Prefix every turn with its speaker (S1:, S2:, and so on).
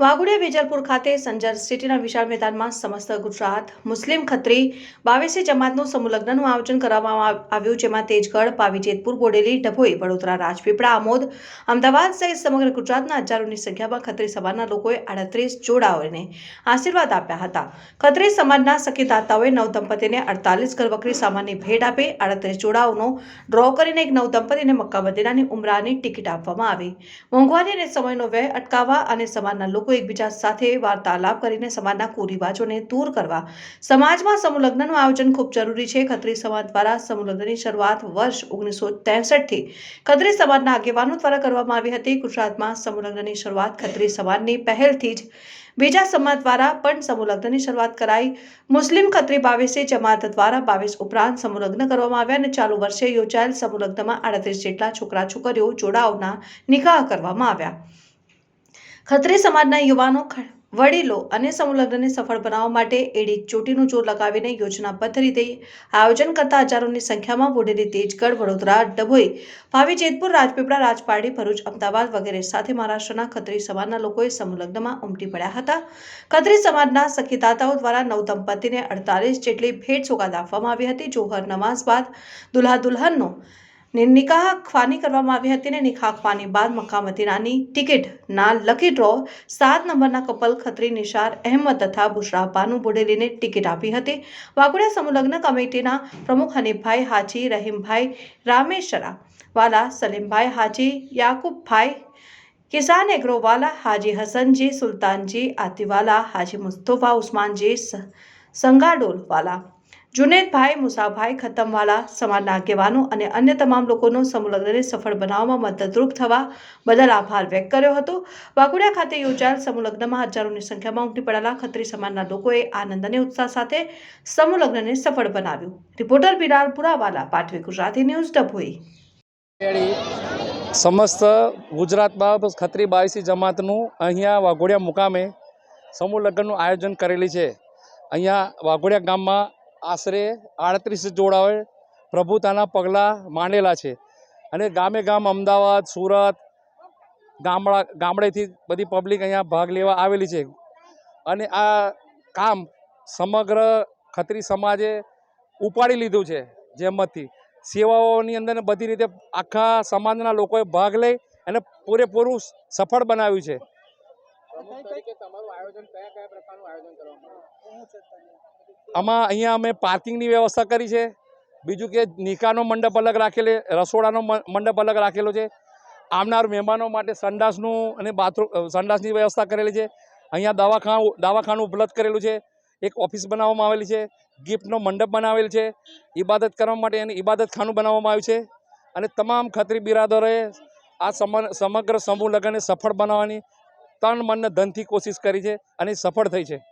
S1: વાઘોડિયા વેજલપુર ખાતે સંજર સિટીના વિશાળ મેદાનમાં સમસ્ત ગુજરાત મુસ્લિમ ખત્રી બાવીસી જમાતનું સમૂહલગ્નનું આયોજન કરવામાં આવ્યું જેમાં તેજગઢ, પાવી જેતપુર, બોડેલી, ડભોઈ, વડોદરા, રાજપીપળા, આમોદ, અમદાવાદ સહિત સમગ્ર ગુજરાતના હજારોની સંખ્યામાં ખત્રી સમાજના લોકોએ આડત્રીસ જોડાઓને આશીર્વાદ આપ્યા હતા. ખત્રી સમાજના સખીદાતાઓએ નવ દંપતીને અડતાલીસ ઘરવકરી સામાનની ભેટ આપી આડત્રીસ જોડાઓનો ડ્રો કરીને એક નવ દંપતીને મક્કા મદીનાની ઉમરાની ટિકિટ આપવામાં આવી. મોંઘવારી અને સમયનો વ્યય અટકાવવા અને સમાજના લોકો એકબીજા સાથે વાર્તાલાપ કરીને સમાજના કુરિવાજોને દૂર કરવા. સમાજમાં સમુલગ્નનું આયોજન ખૂબ જરૂરી છે. ખત્રી સમાજ દ્વારા સમુલગ્નની શરૂઆત વર્ષ ઓગણીસો ત્રેસઠથી ખત્રી સમાજના આગેવાનો દ્વારા કરવામાં આવી હતી. ગુજરાતમાં સમુલગ્નની શરૂઆત ખત્રી સમાજની પહેલથી જ બીજા સમાજ દ્વારા પણ સમુલગ્નની શરૂઆત કરાઈ. મુસ્લિમ ખત્રી બાવીસે જમાત દ્વારા બાવીસ ઉપરાંત સમુલગ્ન કરવામાં આવ્યા અને ચાલુ વર્ષે યોજાયેલ સમુલગ્નમાં આડત્રીસ જેટલા છોકરા છોકરીઓ જોડાઓના નિકાહ કરવામાં આવ્યા. ખત્રી સમાજના યુવાનો વડીલો અને સમૂહ સફળ બનાવવા માટે એડી ચોટીનું જોર લગાવીને યોજનાબદ્ધ રીતે આયોજન કરતા હજારોની સંખ્યામાં બોડેલી તેજગઢ, વડોદરા, ડભોઈ, ભાવી જેતપુર, રાજપીપળા, રાજપારડી, ભરૂચ, અમદાવાદ વગેરે સાથે મહારાષ્ટ્રના ખત્રી સમાજના લોકોએ સમૂહ ઉમટી પડ્યા હતા. ખત્રી સમાજના સખીદાતાઓ દ્વારા નવ દંપતીને અડતાલીસ જેટલી ભેટ સોગાદ આપવામાં આવી હતી જોહર નમાઝ બાદ દુલ્હા દુલ્હનનો નિકાહ ખવાની કરવામાં આવી હતી ને નિકાહ ખવાની બાદ મક્કા મદીનાની ટિકિટના લકી ડ્રો સાત નંબરના કપલ ખત્રી નિશાર અહેમદ તથા બુશરા બાનુ બુડેલીને ટિકિટ આપી હતી. વાઘોડિયા સમૂહલગ્ન કમિટીના પ્રમુખ હનીફભાઈ હાજી રહીમભાઈ રામેશરા વાલા સલીમભાઈ હાજી યાકુબભાઈ કિસાન એગ્રોવાલા હાજી હસનજી, સુલતાનજી આતિવાલા, હાજી મુસ્તફા ઉસ્માનજી સંગાડોલવાલા જુનેદભાઈ, મુસાભાઈ ખતમવાલા સમાજના આગેવાનો અને અન્ય તમામ લોકોનો સમુલગ્નને સફળ બનાવવામાં મદદરૂપ થવા બદલ આભાર વ્યક્ત કર્યો હતો. વાઘોડિયા ખાતે યોજાયેલ સમુલગ્નમાં હજારોની સંખ્યામાં ઉમટી પડેલા ખત્રી સમાજના લોકોએ આનંદ અને ઉત્સાહ સાથે સમુલગ્નને સફળ બનાવ્યું. રિપોર્ટર બિરાલ પુરાવાલા, પાઠવી ગુજરાતી ન્યૂઝ, ડભોઈ.
S2: સમસ્ત ગુજરાતમાં ખત્રી બાવીસી જમાતનું અહીંયા વાઘોડિયા મુકામે સમૂહ લગ્નનું આયોજન કરેલી છે. અહીંયા વાઘોડિયા ગામમાં આશરે આડત્રીસ જોડાઓએ પ્રભુતાના પગલાં માંડેલા છે. અને ગામે ગામ અમદાવાદ, સુરત, ગામડા, ગામડેથી બધી પબ્લિક અહીંયા ભાગ લેવા આવેલી છે. અને આ કામ સમગ્ર ખત્રી સમાજે ઉપાડી લીધું છે જેમતથી સેવાઓની અંદર બધી રીતે આખા સમાજના લોકોએ ભાગ લઈ અને પૂરેપૂરું સફળ બનાવ્યું છે. આમાં અહીંયા અમે પાર્કિંગની વ્યવસ્થા કરી છે. બીજું કે નિકાહનો મંડપ અલગ રાખેલો, રસોડાનો મંડપ અલગ રાખેલો છે. આવનાર મહેમાનો માટે સંડાસનું અને બાથરૂમ સંડાસની વ્યવસ્થા કરેલી છે. અહીંયા દવાખાનું દવાખાનું ઉપલબ્ધ કરેલું છે. એક ઓફિસ બનાવવામાં આવેલી છે. ગિફ્ટનો મંડપ બનાવેલ છે. ઇબાદત કરવા માટે એને ઇબાદતખાનું બનાવવામાં આવ્યું છે. અને તમામ ખત્રી બિરાદરોએ આ સમ- સમગ્ર સમૂહ લગ્નને સફળ બનાવવાની તન મનને ધનથી કોશિશ કરી છે અને સફળ થઈ છે.